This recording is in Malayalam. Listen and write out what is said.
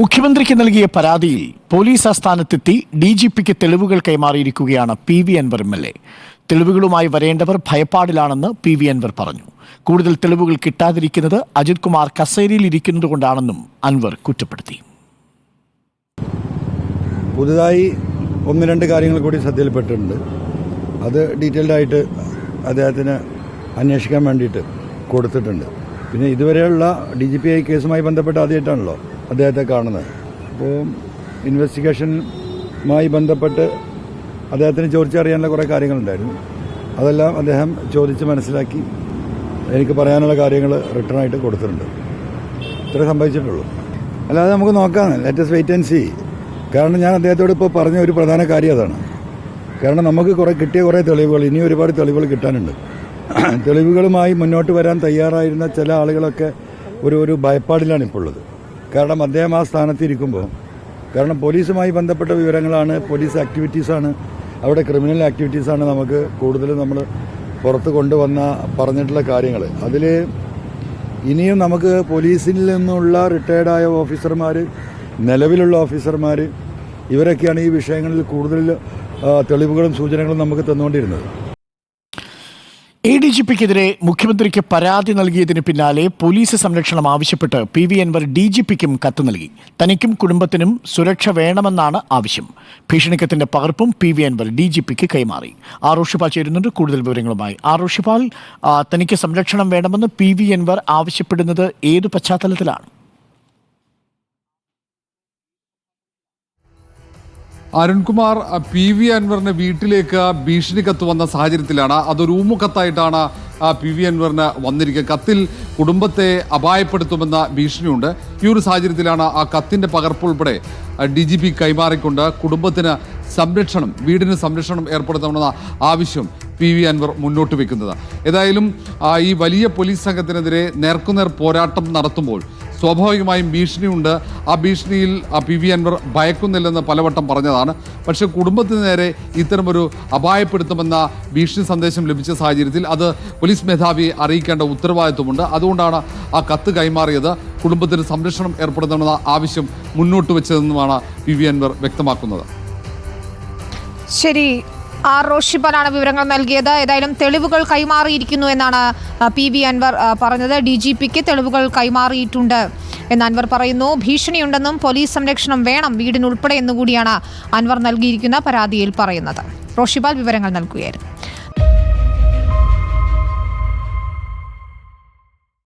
മുഖ്യമന്ത്രിക്ക് നൽകിയ പരാതിയിൽ പോലീസ് ആസ്ഥാനത്തെത്തി ഡി ജി പിക്ക് തെളിവുകൾ കൈമാറിയിരിക്കുകയാണ് P V Anvar M L A. തെളിവുകളുമായി വരേണ്ടവർ ഭയപ്പാടിലാണെന്ന് പി വി അൻവർ പറഞ്ഞു. കൂടുതൽ തെളിവുകൾ കിട്ടാതിരിക്കുന്നത് അജിത് കുമാർ കസേരയിൽ ഇരിക്കുന്നതുകൊണ്ടാണെന്നും അൻവർ കുറ്റപ്പെടുത്തി. പുതുതായി ഒന്ന് രണ്ട് കാര്യങ്ങൾ കൂടി ശ്രദ്ധയിൽപ്പെട്ടിട്ടുണ്ട്. അത് ഡീറ്റെയിൽഡ് ആയിട്ട് അദ്ദേഹത്തിന് അന്വേഷിക്കാൻ വേണ്ടിയിട്ട് കൊടുത്തിട്ടുണ്ട്. പിന്നെ ഇതുവരെയുള്ള ഡി ജി പി ഐ കേസുമായി ബന്ധപ്പെട്ട് ആദ്യമായിട്ടാണല്ലോ അദ്ദേഹത്തെ കാണുന്നത്. അപ്പോൾ ഇൻവെസ്റ്റിഗേഷനുമായി ബന്ധപ്പെട്ട് അദ്ദേഹത്തിന് ചോദിച്ചറിയാനുള്ള കുറേ കാര്യങ്ങളുണ്ടായിരുന്നു. അതെല്ലാം അദ്ദേഹം ചോദിച്ച് മനസ്സിലാക്കി. എനിക്ക് പറയാനുള്ള കാര്യങ്ങൾ റിട്ടേൺ ആയിട്ട് കൊടുത്തിട്ടുണ്ട്. ഇത്രേ സംഭവിച്ചിട്ടുള്ളൂ. അല്ലാതെ നമുക്ക് നോക്കാം. ലേറ്റസ്റ്റ് വെയിറ്റ് ആൻഡ് സി കാരണം ഞാൻ അദ്ദേഹത്തോട് ഇപ്പോൾ പറഞ്ഞ ഒരു പ്രധാന കാര്യം അതാണ്. കാരണം നമുക്ക് കുറേ കിട്ടിയ കുറേ തെളിവുകൾ ഇനി ഒരുപാട് തെളിവുകൾ കിട്ടാനുണ്ട്. തെളിവുകളുമായി മുന്നോട്ട് വരാൻ തയ്യാറായിരുന്ന ചില ആളുകളൊക്കെ ഒരു ഒരു ഭയപ്പാടിലാണ് ഇപ്പോൾ ഉള്ളത്. കാരണം അദ്ദേഹം ആ സ്ഥാനത്ത് ഇരിക്കുമ്പോൾ കാരണം പോലീസുമായി ബന്ധപ്പെട്ട വിവരങ്ങളാണ് പോലീസ് ആക്ടിവിറ്റീസാണ് അവിടെ ക്രിമിനൽ ആക്ടിവിറ്റീസാണ് നമുക്ക് കൂടുതലും നമ്മൾ പുറത്ത് കൊണ്ടുവന്ന പറഞ്ഞിട്ടുള്ള കാര്യങ്ങൾ അതിൽ ഇനിയും നമുക്ക് പോലീസിൽ നിന്നുള്ള റിട്ടയർഡായ ഓഫീസർമാർ നിലവിലുള്ള ഓഫീസർമാർ ഇവരൊക്കെയാണ് ഈ വിഷയങ്ങളിൽ കൂടുതൽ തെളിവുകളും സൂചനകളും നമുക്ക് തന്നുകൊണ്ടിരുന്നത്. എ ഡി ജി പിക്കെതിരെ മുഖ്യമന്ത്രിക്ക് പരാതി നൽകിയതിന് പിന്നാലെ പോലീസ് സംരക്ഷണം ആവശ്യപ്പെട്ട് P V Anvar D G പിക്കും കത്ത് നൽകി. തനിക്കും കുടുംബത്തിനും സുരക്ഷ വേണമെന്നാണ് ആവശ്യം. ഭീഷണിക്കത്തിന്റെ പകർപ്പും P V Anvar D G പിക്ക് കൈമാറി. ആറോഷിപാൽ ചേരുന്നുണ്ട്. കൂടുതൽ വിവരങ്ങളുമായി ആറോഷിപാൽ തനിക്ക് സംരക്ഷണം വേണമെന്ന് പി വി അൻവർ ആവശ്യപ്പെടുന്നത് ഏതു പശ്ചാത്തലത്തിലാണ്? അരുൺകുമാർ പി വി അൻവറിന് വീട്ടിലേക്ക് ഭീഷണി കത്ത് വന്ന സാഹചര്യത്തിലാണ്. അതൊരു ഊമുക്കത്തായിട്ടാണ് ആ, പി വി അൻവറിന് വന്നിരിക്കുക. കത്തിൽ കുടുംബത്തെ അപായപ്പെടുത്തുമെന്ന ഭീഷണിയുണ്ട്. ഈ ഒരു സാഹചര്യത്തിലാണ് ആ കത്തിന്റെ പകർപ്പ് ഉൾപ്പെടെ ഡി ജി പി കൈമാറിക്കൊണ്ട് കുടുംബത്തിന് സംരക്ഷണം വീടിന് സംരക്ഷണം ഏർപ്പെടുത്തണമെന്ന ആവശ്യം പി വി അൻവർ മുന്നോട്ട് വെക്കുന്നത്. ഏതായാലും ഈ വലിയ പോലീസ് സംഘത്തിനെതിരെ നേർക്കുനേർ പോരാട്ടം നടത്തുമ്പോൾ സ്വാഭാവികമായും ഭീഷണിയുണ്ട്. ആ ഭീഷണിയിൽ ആ പി വി അൻവർ ഭയക്കുന്നില്ലെന്ന് പലവട്ടം പറഞ്ഞതാണ്. പക്ഷേ കുടുംബത്തിന് നേരെ ഇത്തരമൊരു അപായപ്പെടുത്തുമെന്ന ഭീഷണി സന്ദേശം ലഭിച്ച സാഹചര്യത്തിൽ അത് പോലീസ് മേധാവിയെ അറിയിക്കേണ്ട ഉത്തരവാദിത്വമുണ്ട്. അതുകൊണ്ടാണ് ആ കത്ത് കൈമാറിയത്. കുടുംബത്തിന് സംരക്ഷണം ഏർപ്പെടുത്തണമെന്ന ആവശ്യം മുന്നോട്ട് വെച്ചതെന്നുമാണ് പി വി അൻവർ വ്യക്തമാക്കുന്നത്. ശരി. ആർ റോഷിപ്പലാണ് വിവരങ്ങൾ നൽകിയത്. ഏതായാലും തെളിവുകൾ കൈമാറിയിരിക്കുന്നു എന്നാണ് പി വി അൻവർ പറഞ്ഞത്. ഡി ജി പിക്ക് തെളിവുകൾ കൈമാറിയിട്ടുണ്ട് എന്ന് അൻവർ പറയുന്നു. ഭീഷണിയുണ്ടെന്നും പോലീസ് സംരക്ഷണം വേണം വീടിനുൾപ്പെടെ എന്നുകൂടിയാണ് അൻവർ നൽകിയിരിക്കുന്ന പരാതിയിൽ പറയുന്നത്. റോഷിബാൽ വിവരങ്ങൾ നൽകുകയായിരുന്നു.